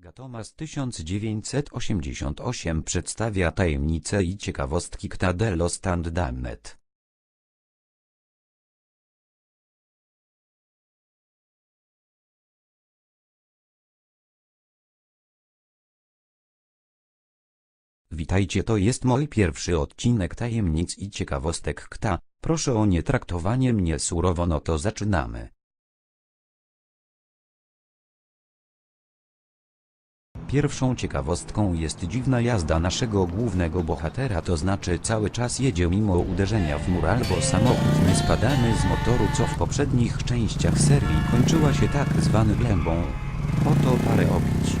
Gatomas 1988 przedstawia tajemnice i ciekawostki Kta de los Damned. Witajcie to jest mój pierwszy odcinek tajemnic i ciekawostek Kta, proszę o nie traktowanie mnie surowo no to zaczynamy. Pierwszą ciekawostką jest dziwna jazda naszego głównego bohatera to znaczy cały czas jedzie mimo uderzenia w mur albo samochód nie spadany z motoru co w poprzednich częściach serii kończyła się tak zwany glębą. Oto parę obić.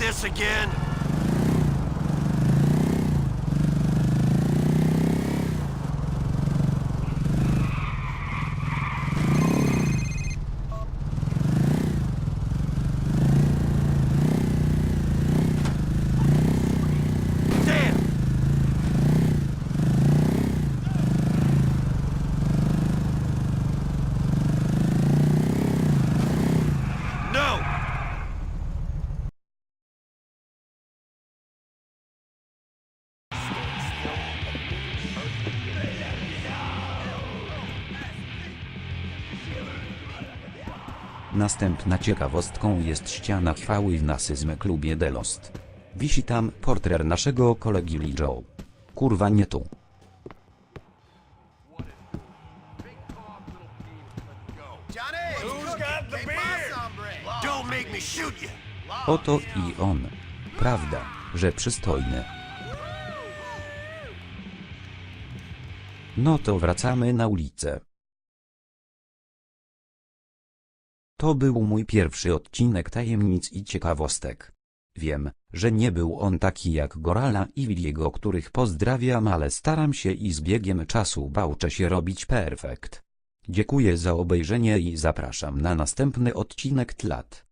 This again! Następna ciekawostką jest ściana chwały w nasyzm klubie The Lost. Wisi tam portret naszego kolegi Lee Joe. Kurwa nie tu. Oto i on. Prawda, że przystojny. No to wracamy na ulicę. To był mój pierwszy odcinek tajemnic i ciekawostek. Wiem, że nie był on taki jak Gorala i Williego, których pozdrawiam, ale staram się i z biegiem czasu bałczę się robić perfekt. Dziękuję za obejrzenie i zapraszam na następny odcinek Tlat.